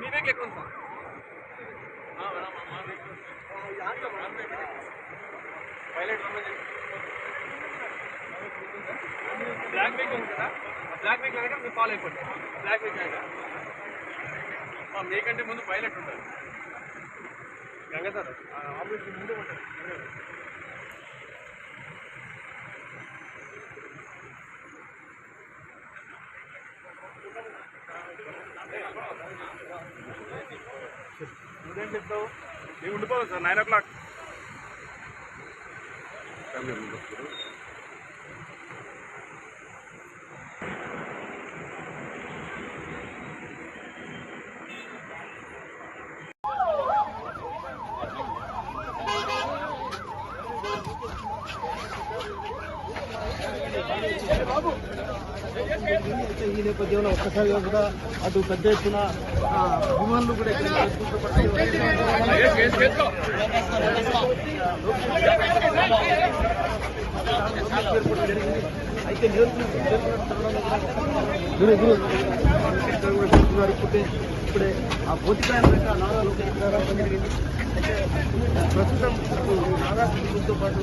మీరే ఎక్కుంది sir pilot black bag ఉంది కదా బ్లాక్ బ్యాగ్ లాగా మీరు ఫాలో అయిపోండి బ్లాక్ బ్యాగ్ లాగా మీకంటే ముందు పైలట్ ఉంటారు. గంగాధర్ నువ్వేం చెప్తావు ఉండిపోవాలి సార్? నైన్ ఓ క్లాక్ ఈ నేపథ్యంలో ఒక్కసారిగా కూడా అటు పెద్ద ఎత్తున అభిమానులు కూడా అయితే నేర్పులు ఇప్పుడే ఇప్పుడే ఆ భౌతికాయన నారా లోకేష్ గారు జరిగింది ప్రస్తుతం పాటు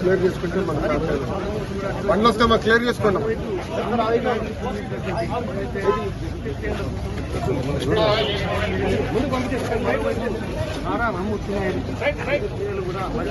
క్లియర్ చేసుకుంటే వస్తే మాకు క్లియర్ చేసుకున్నాం నారా నాయుడు కూడా మరి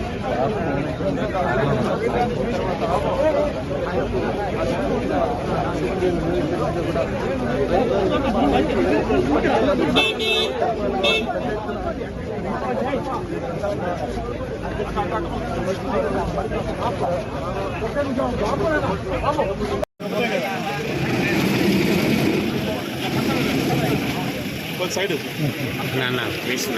నాన్న వేసిన.